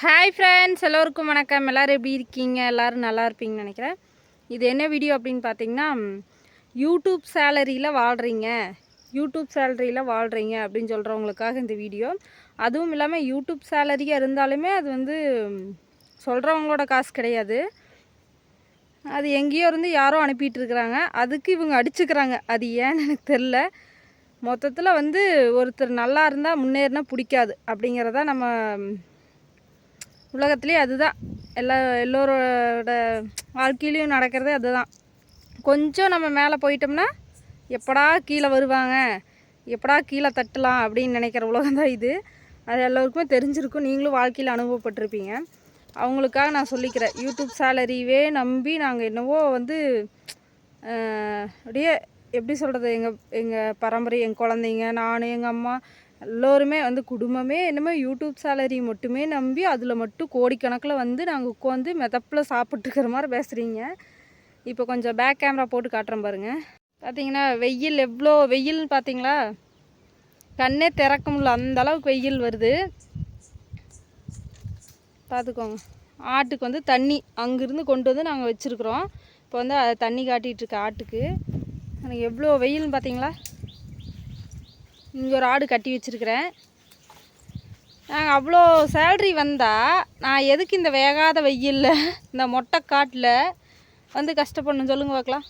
Hi friends எல்லோருக்கும் வணக்கம். எல்லோரும் எப்படி இருக்கீங்க? எல்லோரும் நல்லா இருப்பீங்கன்னு நினைக்கிறேன். இது என்ன வீடியோ அப்படின்னு பார்த்தீங்கன்னா யூடியூப் சேலரியில் வாழ்கிறீங்க யூடியூப் சேலரியில் வாழ்கிறீங்க அப்படின்னு சொல்கிறவங்களுக்காக இந்த வீடியோ அதுவும் இல்லாமல் யூடியூப் சேலரியாக இருந்தாலுமே அது வந்து சொல்கிறவங்களோட காசு கிடையாது. அது எங்கேயோ இருந்து யாரோ அனுப்பிட்டு இருக்கிறாங்க. அதுக்கு இவங்க அடிச்சுக்கிறாங்க. அது ஏன்னு எனக்கு தெரில மொத்தத்தில் வந்து ஒருத்தர் நல்லா இருந்தால் முன்னேறினா பிடிக்காது அப்படிங்கிறத நம்ம உலகத்துலேயே அதுதான். எல்லா எல்லோரோட வாழ்க்கையிலையும் நடக்கிறதே அதுதான். கொஞ்சம் நம்ம மேலே போயிட்டோம்னா எப்படா கீழே வருவாங்க? எப்படா கீழே தட்டலாம் அப்படின்னு நினைக்கிற உலகம் தான் இது. அது எல்லோருக்குமே தெரிஞ்சிருக்கும். நீங்களும் வாழ்க்கையில் அனுபவப்பட்டிருப்பீங்க. அவங்களுக்காக நான் சொல்லிக்கிறேன். யூடியூப் சேலரிவே நம்பி நாங்கள் என்னவோ வந்து அப்படியே எப்படி சொல்கிறது எங்கள் எங்கள் பரம்பரை எங்கள் குழந்தைங்க நான் எங்கள் அம்மா எல்லோருமே வந்து குடும்பமே என்னமோ யூடியூப் சேலரி மட்டுமே நம்பி அதில் மட்டும் கோடிக்கணக்கில் வந்து நாங்கள் உட்காந்து மெதப்பில் சாப்பிட்டுருக்கிற மாதிரி பேசுகிறீங்க இப்போ கொஞ்சம் பேக் கேமரா போட்டு காட்டுறேன் பாருங்கள் பார்த்தீங்கன்னா வெயில் எவ்வளோ வெயில்னு பார்த்தீங்களா கண்ணே திறக்க முடியல. அந்த அளவுக்கு வெயில் வருது. பார்த்துக்கோங்க ஆட்டுக்கு வந்து தண்ணி அங்கேருந்து கொண்டு வந்து நாங்கள் வச்சுருக்குறோம். இப்போ வந்து தண்ணி காட்டிகிட்ருக்கு ஆட்டுக்கு. எனக்கு எவ்வளோ வெயில்னு பார்த்தீங்களா இங்கே ஒரு ஆடு கட்டி வச்சுருக்கிறேன். நாங்கள் அவ்வளோ சேல்ரி வந்தால் நான் எதுக்கு இந்த வேகாத வெயிலில் இந்த மொட்டை காட்டில் வந்து கஷ்டப்படணும் சொல்லுங்க பார்க்கலாம்.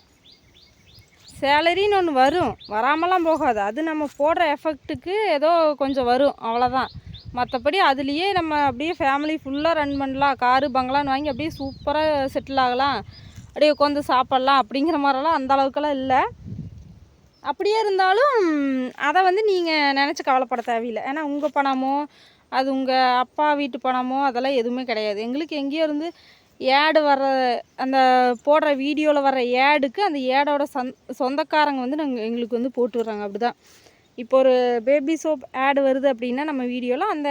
சேலரின்னு ஒன்று வரும். வராமலாம் போகாது. அது நம்ம போடுற எஃபெக்ட்டுக்கு ஏதோ கொஞ்சம் வரும். அவ்வளோதான் மற்றபடி அதுலேயே நம்ம அப்படியே ஃபேமிலி ஃபுல்லாக ரன் பண்ணலாம். காரு பங்களான்னு வாங்கி அப்படியே சூப்பராக செட்டில் ஆகலாம். அப்படியே உட்காந்து சாப்பிட்லாம் அப்படிங்கிற மாதிரிலாம் அந்த அளவுக்கெல்லாம் இல்லை. அப்படியே இருந்தாலும் அதை வந்து நீங்கள் நினச்சி கவலைப்பட தேவையில்லை. ஏன்னா உங்கள் பணமோ அது உங்கள் அப்பா வீட்டு பணமோ அதெல்லாம் எதுவுமே கிடையாது. எங்களுக்கு எங்கேயோ இருந்து ஏடு வர்ற அந்த போடுற வீடியோவில் வர்ற ஏடுக்கு அந்த ஏடோட சந் சொந்தக்காரங்க வந்து நாங்கள் எங்களுக்கு வந்து போட்டு வர்றாங்க அப்படி தான் இப்போ ஒரு பேபி சோப் ஆடு வருது அப்படின்னா நம்ம வீடியோவில் அந்த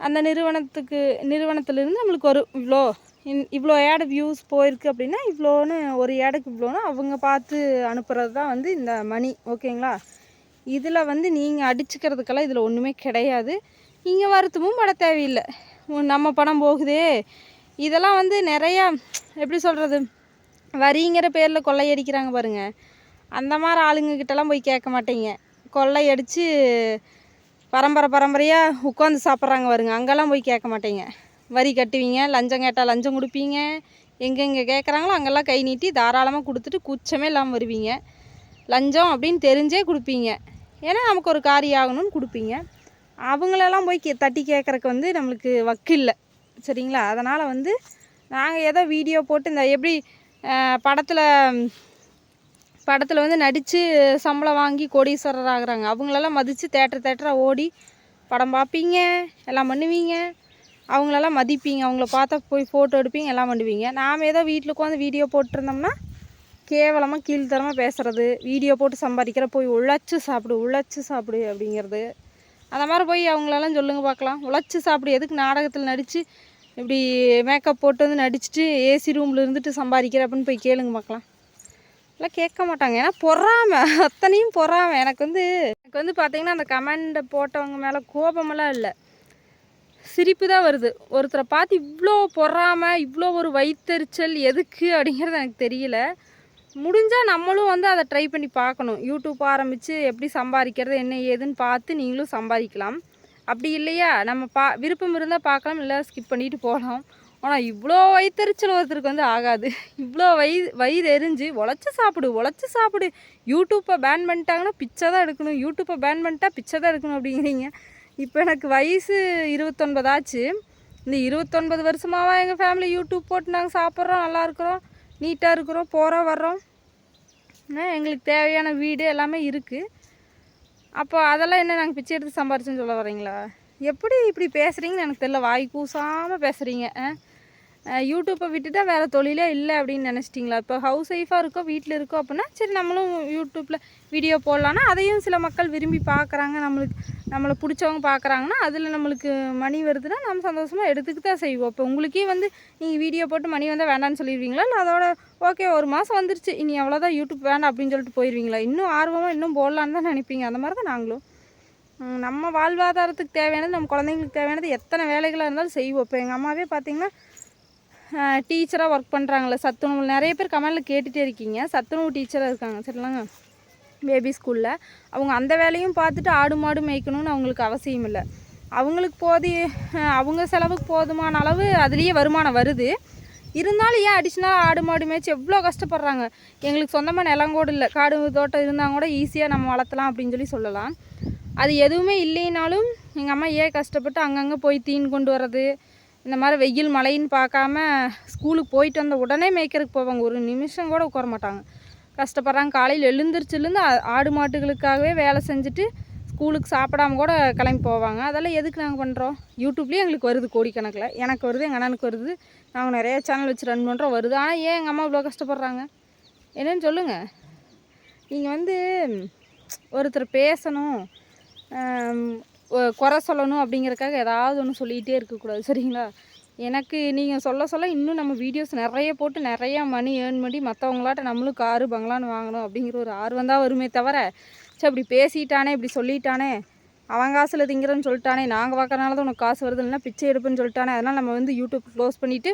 அந்த நிறுவனத்துக்கு நிறுவனத்துலேருந்து நம்மளுக்கு வரும். இவ்வளோ இன் இவ்வளோ ஏடு வியூஸ் போயிருக்கு அப்படின்னா இவ்வளோன்னு ஒரு ஏடுக்கு இவ்வளோன்னு அவங்க பார்த்து அனுப்புகிறது தான் வந்து இந்த மணி ஓகேங்களா? இதில் வந்து நீங்கள் அடிச்சுக்கிறதுக்கெல்லாம் இதில் ஒன்றுமே கிடையாது. இங்கே வருத்தமும் பட தேவையில்லை. நம்ம பணம் போகுதே. இதெல்லாம் வந்து நிறையா எப்படி சொல்கிறது வரிங்கிற பேரில் கொள்ளையடிக்கிறாங்க பாருங்க. அந்த மாதிரி ஆளுங்கக்கிட்டலாம் போய் கேட்க மாட்டீங்க. கொள்ளையடித்து பரம்பரை பரம்பரையாக உட்காந்து சாப்பிட்றாங்க பாருங்க. அங்கெல்லாம் போய் கேட்க மாட்டீங்க. வரி கட்டுவீங்க லஞ்சம் கேட்டால் லஞ்சம் கொடுப்பீங்க எங்கெங்கே கேட்குறாங்களோ அங்கெல்லாம் கை நீட்டி தாராளமாக கொடுத்துட்டு கூச்சமே இல்லாமல் வருவீங்க. லஞ்சம் அப்படின்னு தெரிஞ்சே கொடுப்பீங்க. ஏன்னா நமக்கு ஒரு காரியம் ஆகணும்னு கொடுப்பீங்க. அவங்களெல்லாம் போய் கே தட்டி கேட்குறக்கு வந்து நம்மளுக்கு வக்கில்லை சரிங்களா? அதனால் வந்து நாங்கள் ஏதோ வீடியோ போட்டு இந்த எப்படி படத்தில் படத்தில் வந்து நடித்து சம்பளம் வாங்கி கோடீஸ்வரர் ஆகுறாங்க. அவங்களெல்லாம் மதித்து தேட்டர் தேட்டராக ஓடி படம் பார்ப்பீங்க எல்லாம் பண்ணுவீங்க. அவங்களெல்லாம் மதிப்பீங்க அவங்கள பார்த்தா போய் ஃபோட்டோ எடுப்பீங்க எல்லாம் பண்ணுவீங்க. நாம் ஏதோ வீட்டில் உட்காந்து வீடியோ போட்டிருந்தோம்னா கேவலமாக கீழ்த்தரமாக பேசுகிறது வீடியோ போட்டு சம்பாதிக்கிற போய் உழைச்சி சாப்பிடு உழைச்சி சாப்பிடு அப்படிங்கிறது. அந்த மாதிரி போய் அவங்களெல்லாம் சொல்லுங்கள் பார்க்கலாம். உழைச்சி சாப்பிடு எதுக்கு நாடகத்தில் நடித்து இப்படி மேக்கப் போட்டு வந்து நடிச்சுட்டு ஏசி ரூமில் இருந்துட்டு சம்பாதிக்கிற அப்படின்னு போய் கேளுங்க பார்க்கலாம். எல்லாம் கேட்க மாட்டாங்க. ஏன்னா பொறாமை. அத்தனையும் பொறாமை. எனக்கு வந்து எனக்கு வந்து பார்த்திங்கன்னா அந்த கமெண்டை போட்டவங்க மேலே கோபமெல்லாம் இல்லை. சிரிப்பு தான் வருது. ஒருத்தரை பார்த்து இவ்வளோ பொறாமை இவ்வளோ ஒரு வயித்தெரிச்சல் எதுக்கு அப்படிங்கிறது எனக்கு தெரியல. முடிஞ்சால் நம்மளும் வந்து அதை ட்ரை பண்ணி பார்க்கணும். யூடியூப் ஆரம்பித்து எப்படி சம்பாதிக்கிறது என்ன ஏதுன்னு பார்த்து நீங்களும் சம்பாதிக்கலாம். அப்படி இல்லையா? நம்ம பா விருப்பம் இருந்தால் பார்க்கலாம் இல்லை ஸ்கிப் பண்ணிட்டு போகலாம். ஆனால் இவ்வளோ வயிற்றுச்சல் ஒருத்தருக்கு வந்து ஆகாது. இவ்வளோ வயிறு வயிறு எரிஞ்சு உழைச்சி சாப்பிடு உழைச்சி சாப்பிடு. யூடியூப்பை பேன் பண்ணிட்டாங்கன்னா பிச்சை தான் எடுக்கணும். யூடியூப்பை பேன் பண்ணிட்டா பிச்சை தான் எடுக்கணும் அப்படிங்கிறீங்க. இப்போ எனக்கு வயசு இருபத்தொன்பதாச்சு இந்த இருபத்தொன்பது வருஷமாவா எங்கள் ஃபேமிலி யூடியூப் போட்டு நாங்கள் சாப்பிட்றோம் நல்லா இருக்கிறோம் நீட்டாக இருக்கிறோம் போகிறோம் வர்றோம். எங்களுக்கு தேவையான வீடு எல்லாமே இருக்குது அப்போ அதெல்லாம் என்ன நாங்கள் பிச்சை எடுத்து சம்பாரிச்சோன்னு சொல்ல வரீங்களா எப்படி இப்படி பேசுகிறீங்கன்னு எனக்கு தெரியல. வாய் கூசாமல் பேசுகிறீங்க யூடியூப்பை விட்டுட்டா வேறு தொழிலே இல்லை அப்படின்னு நினச்சிட்டிங்களா? இப்போ ஹவுஸ் ஒய்ஃபாக இருக்கோ வீட்டில் இருக்கோ அப்படின்னா சரி நம்மளும் யூடியூப்பில் வீடியோ போடலான்னா அதையும் சில மக்கள் விரும்பி பார்க்குறாங்க. நம்மளுக்கு நம்மளை பிடிச்சவங்க பார்க்குறாங்கன்னா அதில் நம்மளுக்கு மணி வருதுன்னா நம்ம சந்தோஷமாக எடுத்துக்கு தான் செய்வோம். இப்போ உங்களுக்கே வந்து நீங்கள் வீடியோ போட்டு மணி வந்தால் வேண்டாம்னு சொல்லிடுவீங்களா? இல்லை அதோட ஓகே ஒரு மாதம் வந்துருச்சு. இனி அவ்வளோதான் யூடியூப் வேண்டாம் அப்படின்னு சொல்லிட்டு போயிடுவீங்களா இன்னும் ஆர்வமாக இன்னும் போடலான்னு தான் நினைப்பீங்க. அந்த மாதிரி தான் நாங்களும். நம்ம வாழ்வாதாரத்துக்கு தேவையானது நம்ம குழந்தைங்களுக்கு தேவையானது எத்தனை வேலைகளாக இருந்தாலும் செய்வோம். இப்போ எங்கள் அம்மாவே பார்த்தீங்கன்னா டீச்சராக ஒர்க் பண்ணுறாங்களே சத்துணவு. நிறைய பேர் கமெண்டில் கேட்டுகிட்டே இருக்கீங்க. சத்துணவு டீச்சராக இருக்காங்க சரிலாங்க பேபி ஸ்கூலில் அவங்க அந்த வேலையும் பார்த்துட்டு ஆடு மாடு மேய்க்கணும்னு அவங்களுக்கு அவசியம் இல்லை. அவங்களுக்கு போதிய அவங்க செலவுக்கு போதுமான அளவு அதுலேயே வருமானம் வருது. இருந்தாலும் ஏன் அடிஷ்னலாக ஆடு மாடு மேய்ச்சி எவ்வளோ கஷ்டப்படுறாங்க? எங்களுக்கு சொந்தமாக நிலம் கூட இல்லை. காடு தோட்டம் இருந்தால் கூட ஈஸியாக நம்ம வளர்த்தலாம் அப்படின்னு சொல்லி சொல்லலாம். அது எதுவுமே இல்லைனாலும் எங்கள் அம்மா ஏன் கஷ்டப்பட்டு அங்கங்கே போய் தீன் கொண்டு வர்றது? இந்த மாதிரி வெயில் மழைன்னு பார்க்காம ஸ்கூலுக்கு போயிட்டு வந்த உடனே மேய்க்கிறதுக்கு போவாங்க. ஒரு நிமிஷம் கூட உட்கார மாட்டாங்க. கஷ்டப்படுறாங்க. காலையில் எழுந்திரிச்சிலேருந்து ஆடு மாட்டுகளுக்காகவே வேலை செஞ்சுட்டு ஸ்கூலுக்கு சாப்பிடாம கூட கிளம்பி போவாங்க. அதெல்லாம் எதுக்கு நாங்கள் பண்ணுறோம் யூடியூப்லேயும் எங்களுக்கு வருது கோடிக்கணக்கில். எனக்கு வருது எங்கள் அண்ணனுக்கு வருது. நாங்கள் நிறைய சேனல் வச்சு ரன் பண்ணுறோம் வருது. ஆனால் ஏன் எங்கள் அம்மா இவ்வளோ கஷ்டப்படுறாங்க? என்னன்னு சொல்லுங்கள் நீங்கள் வந்து ஒருத்தர் பேசணும். குறை சொல்லணும் அப்படிங்கிறக்காக ஏதாவது ஒன்று சொல்லிகிட்டே இருக்கக்கூடாது சரிங்களா? எனக்கு நீங்கள் சொல்ல சொல்ல இன்னும் நம்ம வீடியோஸ் நிறைய போட்டு நிறையா மணி ஏர்ன் பண்ணி மற்றவங்களாட்ட நம்மளும் காரு பங்களான்னு வாங்கணும் அப்படிங்கிற ஒரு ஆர்வம் தான் வருமே தவிர சரி இப்படி பேசிட்டானே இப்படி சொல்லிட்டானே அவன் காசில் திங்கிறன்னு சொல்லிட்டானே நாங்கள் பார்க்கறனால தான் உனக்கு காசு வருது இல்லைனா பிச்சை எடுப்புன்னு சொல்லிட்டானே அதனால் நம்ம வந்து யூடியூப் க்ளோஸ் பண்ணிவிட்டு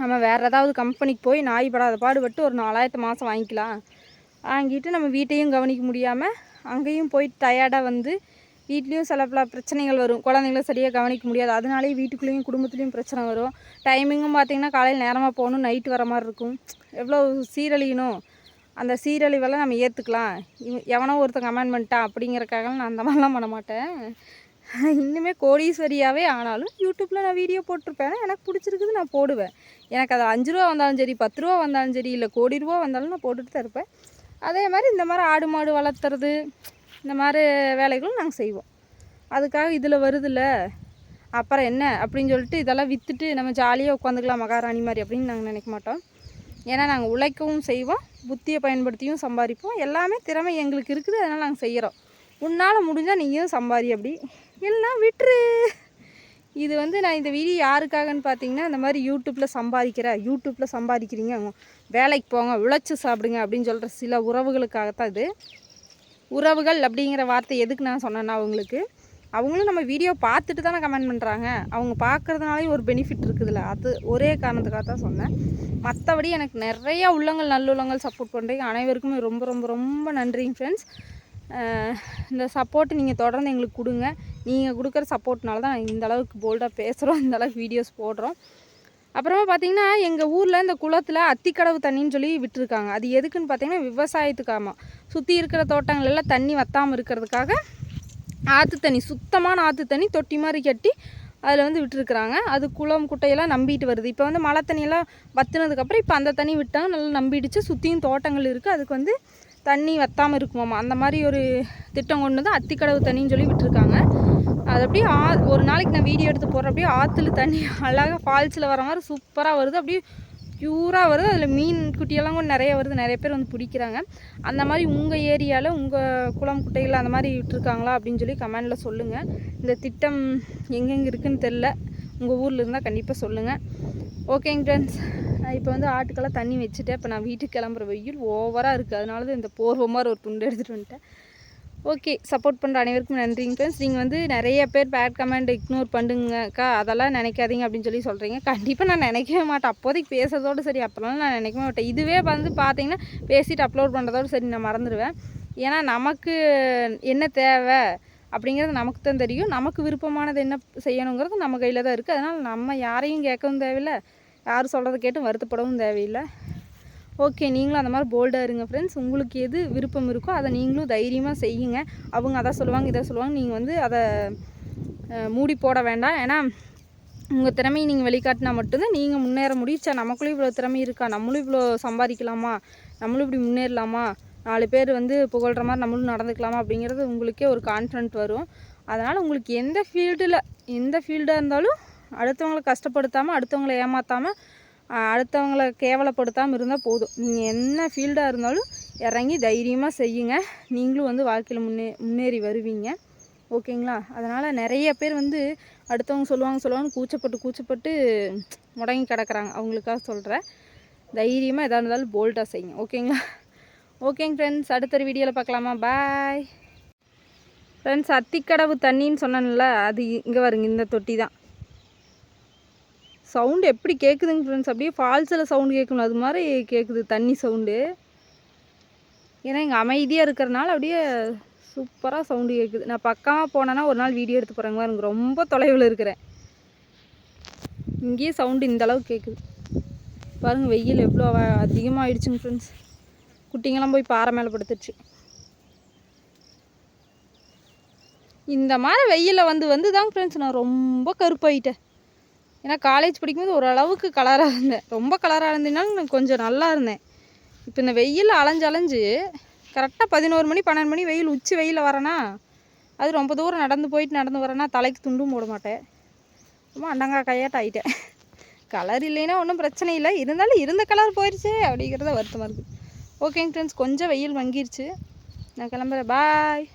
நம்ம வேறு ஏதாவது கம்பெனிக்கு போய் நாய் படாத பாடுபட்டு ஒரு நாலாயிரத்து மாதம் வாங்கிக்கலாம். வாங்கிட்டு நம்ம வீட்டையும் கவனிக்க முடியாமல் அங்கேயும் போய் டயர்டாக வந்து வீட்லேயும் சில பல பிரச்சனைகள் வரும். குழந்தைங்களும் சரியாக கவனிக்க முடியாது. அதனாலேயே வீட்டுக்குள்ளேயும் குடும்பத்துலேயும் பிரச்சனை வரும். டைமிங்கும் பார்த்திங்கன்னா காலையில் நேரமாக போகணும் நைட்டு வர மாதிரி இருக்கும். எவ்வளோ சீரழியணும்? அந்த சீரழிவெல்லாம் நம்ம ஏற்றுக்கலாம் எவனோ ஒருத்தன் கமெண்ட் பண்ணிட்டான் அப்படிங்கிறக்காக நான் அந்த மாதிரிலாம் பண்ண மாட்டேன். இன்னுமே கோடீஸ்வரியாகவே ஆனாலும் யூடியூப்பில் நான் வீடியோ போட்டிருப்பேன். எனக்கு பிடிச்சிருக்குது நான் போடுவேன். எனக்கு அது அஞ்சு ரூபா வந்தாலும் சரி பத்து ரூபா வந்தாலும் சரி இல்லை கோடி ரூபா வந்தாலும் நான் போட்டுட்டு தான் இருப்பேன். அதே மாதிரி இந்த மாதிரி ஆடு மாடு வளர்த்துறது இந்த மாதிரி வேலைகளும் நாங்கள் செய்வோம். அதுக்காக இதில் வருதுல்ல அப்புறம் என்ன அப்படின்னு சொல்லிட்டு இதெல்லாம் விற்றுட்டு நம்ம ஜாலியாக உட்காந்துக்கலாம் மகாராணி மாதிரி அப்படின்னு நாங்கள் நினைக்க மாட்டோம். ஏன்னா நாங்கள் உழைக்கவும் செய்வோம் புத்தியை பயன்படுத்தியும் சம்பாதிப்போம். எல்லாமே திறமை எங்களுக்கு இருக்குது அதனால் நாங்கள் செய்கிறோம் உன்னால் முடிஞ்சால் நீயும் சம்பாதி அப்படி. இல்லைன்னா விட்டுரு. இது வந்து நான் இந்த வீடியோ யாருக்காகன்னு பார்த்தீங்கன்னா இந்த மாதிரி யூடியூப்பில் சம்பாதிக்கிற யூடியூப்பில் சம்பாதிக்கிறீங்க வேலைக்கு போங்க உழைச்சி சாப்பிடுங்க அப்படின்னு சொல்கிற சில உறவுகளுக்காகத்தான் இது. உறவுகள் அப்படிங்கிற வார்த்தை எதுக்கு நான் சொன்னேன்னா அவங்களுக்கு? அவங்களும் நம்ம வீடியோ பார்த்துட்டு தானே கமெண்ட் பண்ணுறாங்க அவங்க பார்க்குறதுனாலையும் ஒரு பெனிஃபிட் இருக்குதுல்ல. அது ஒரே காரணத்துக்காக தான் சொன்னேன். மற்றபடி எனக்கு நிறைய உள்ளங்கள் நல்லுள்ளங்கள் சப்போர்ட் பண்ணுறீங்க அனைவருக்குமே ரொம்ப ரொம்ப ரொம்ப நன்றிங்க ஃப்ரெண்ட்ஸ் இந்த சப்போர்ட் நீங்கள் தொடர்ந்து எங்களுக்கு கொடுங்க. நீங்கள் கொடுக்குற சப்போர்ட்னால தான் இந்த அளவுக்கு போல்டாக பேசுகிறோம் இந்த அளவுக்கு வீடியோஸ் போடுறோம். அப்புறமா பார்த்தீங்கன்னா எங்கள் ஊரில் இந்த குளத்தில் அத்திக்கடவு தண்ணின்னு சொல்லி விட்டுருக்காங்க. அது எதுக்குன்னு பார்த்தீங்கன்னா விவசாயத்துக்காமா சுற்றி இருக்கிற தோட்டங்களெல்லாம் தண்ணி வத்தாமல் இருக்கிறதுக்காக ஆற்று தண்ணி சுத்தமான ஆற்று தண்ணி தொட்டி மாதிரி கட்டி அதில் வந்து விட்டுருக்குறாங்க. அது குளம் குட்டையெல்லாம் நம்பிட்டு வருது. இப்போ வந்து மழை தண்ணியெல்லாம் வத்துனதுக்கப்புறம் இப்போ அந்த தண்ணி விட்டாங்க நல்லா நம்பிடுச்சு. சுற்றியும் தோட்டங்கள் இருக்குது அதுக்கு வந்து தண்ணி வத்தாமல் இருக்குமாமா? அந்த மாதிரி ஒரு திட்டம் கொண்டு வந்து அத்திக்கடவு தண்ணின்னு சொல்லி விட்டுருக்காங்க. அது அப்படியே ஆ ஒரு நாளைக்கு நான் வீடியோ எடுத்து போடுறேன். அப்படியே ஆற்றுல தண்ணி அழகாக ஃபால்ஸில் வர மாதிரி சூப்பராக வருது. அப்படியே ப்யூராக வருது. அதில் மீன் குட்டியெல்லாம் கூட நிறைய வருது. நிறைய பேர் வந்து பிடிக்கிறாங்க. அந்த மாதிரி உங்கள் ஏரியாவில் உங்கள் குளம் குட்டைகள் அந்த மாதிரி விட்டுருக்காங்களா அப்படின்னு சொல்லி கமெண்டில் சொல்லுங்கள் இந்த திட்டம் எங்கெங்கே இருக்குதுன்னு தெரில உங்கள் ஊரில் இருந்தால் கண்டிப்பாக சொல்லுங்கள் ஓகேங்க ஃப்ரெண்ட்ஸ் இப்போ வந்து ஆட்டுக்கெல்லாம் தண்ணி வச்சுட்டேன். இப்போ நான் வீட்டுக்கு கிளம்புற வெயில் ஓவராக இருக்குது அதனால தான் இந்த போர்வமாக மாதிரி ஒரு துண்டு எடுத்துகிட்டு வந்துட்டேன். ஓகே சப்போர்ட் பண்ணுற அனைவருக்கும் நன்றிங்க ஃப்ரெண்ட்ஸ் நீங்கள் வந்து நிறைய பேர் பேட் கமெண்ட் இக்னோர் பண்ணுங்கக்கா அதெல்லாம் நினைக்காதீங்க அப்படின்னு சொல்லி சொல்கிறீங்க கண்டிப்பாக நான் நினைக்கவே மாட்டேன். அப்போதைக்கு பேசுறதோடு சரி அப்போல்லாம் நான் நினைக்கவே மாட்டேன். இதுவே வந்து பார்த்தீங்கன்னா பேசிட்டு அப்லோட் பண்ணுறதோடு சரி நான் மறந்துடுவேன் ஏன்னா நமக்கு என்ன தேவை அப்படிங்கிறது நமக்கு தான் தெரியும். நமக்கு விருப்பமானது என்ன செய்யணுங்கிறது நம்ம கையில் தான் இருக்குது அதனால் நம்ம யாரையும் கேட்கவும் தேவையில்லை. யார் சொல்கிறத கேட்டும் வருத்தப்படவும் தேவையில்லை. ஓகே நீங்களும் அந்த மாதிரி போல்டாக இருங்க ஃப்ரெண்ட்ஸ் உங்களுக்கு எது விருப்பம் இருக்கோ அதை நீங்களும் தைரியமாக செய்யுங்க. அவங்க அதை சொல்லுவாங்க இதை சொல்லுவாங்க. நீங்கள் வந்து அதை மூடி போட வேண்டாம். ஏன்னா உங்கள் திறமையை நீங்கள் வெளிக்காட்டினா மட்டும்தான் நீங்கள் முன்னேற முடியும். நமக்குள்ளே இவ்வளோ திறமை இருக்கா? நம்மளும் இவ்வளோ சம்பாதிக்கலாமா? நம்மளும் இப்படி முன்னேறலாமா? நாலு பேர் வந்து புகழ்கிற மாதிரி நம்மளும் நடந்துக்கலாமா? அப்படிங்கிறது உங்களுக்கே ஒரு கான்ஃபிடென்ட் வரும். அதனால் உங்களுக்கு எந்த ஃபீல்டில் எந்த ஃபீல்டாக இருந்தாலும் அடுத்தவங்களை கஷ்டப்படுத்தாமல் அடுத்தவங்களை ஏமாற்றாமல் அடுத்தவங்களை கேவலப்படுத்தாமல் இருந்தால் போதும். நீங்கள் என்ன ஃபீல்டாக இருந்தாலும் இறங்கி தைரியமாக செய்யுங்க. நீங்களும் வந்து வாழ்க்கையில் முன்னே முன்னேறி வருவீங்க. ஓகேங்களா? அதனால் நிறைய பேர் வந்து அடுத்தவங்க சொல்லுவாங்க சொல்லுவாங்க கூச்சப்பட்டு கூச்சப்பட்டு முடங்கி கிடக்குறாங்க. அவங்களுக்காக சொல்கிறேன் தைரியமாக எதாக இருந்தாலும் போல்டாக செய்யுங்க. ஓகேங்களா? ஓகேங்க ஃப்ரெண்ட்ஸ் அடுத்த வீடியோவில் பார்க்கலாமா? பாய் ஃப்ரெண்ட்ஸ் அத்திக்கடவு தண்ணின்னு சொன்னேன்ல அது இங்கே வருங்க இந்த தொட்டி தான் சவுண்டு எப்படி கேட்குதுங்க ஃப்ரெண்ட்ஸ் அப்படியே ஃபால்ஸில் சவுண்டு கேட்கணும். அது மாதிரி கேட்குது தண்ணி சவுண்டு. ஏன்னா இங்கே அமைதியாக இருக்கிறனால அப்படியே சூப்பராக சவுண்டு கேட்குது நான் பக்கமாக போனேன்னா ஒரு நாள் வீடியோ எடுத்து போகிறேங்க பாருங்க ரொம்ப தொலைவில் இருக்கிறேன். இங்கேயே சவுண்டு இந்த அளவுக்கு கேட்குது பாருங்கள் வெயில் எவ்வளோ அதிகமாக ஆயிடுச்சுங்க ஃப்ரெண்ட்ஸ் குட்டிங்கெல்லாம் போய் பாறை மேலே படுத்துருச்சு. இந்த மாதிரி வெயிலில் வந்து வந்து தான் ஃப்ரெண்ட்ஸ் நான் ரொம்ப கருப்பாயிட்டேன். ஏன்னா காலேஜ் படிக்கும்போது ஓரளவுக்கு கலராக இருந்தேன். ரொம்ப கலராக இருந்ததுனாலும் நான் கொஞ்சம் நல்லா இருந்தேன். இப்போ இந்த வெயில் அலைஞ்சு அலைஞ்சு கரெக்டாக பதினோரு மணி பன்னெண்டு மணி வெயில் உச்சி வெயிலில் வரேனா அது ரொம்ப தூரம் நடந்து போயிட்டு நடந்து வரேன்னா தலைக்கு துண்டும் போட மாட்டேன். ரொம்ப அண்டங்கா கையாட்ட ஆகிட்டேன் கலர் இல்லைன்னா ஒன்றும் பிரச்சனை இல்லை. இருந்தாலும் இருந்த கலர் போயிடுச்சு அப்படிங்கிறத வருத்தமாக இருக்குது ஓகேங்க ஃப்ரெண்ட்ஸ் கொஞ்சம் வெயில் வங்கிருச்சு நான் கிளம்புறேன். பாய்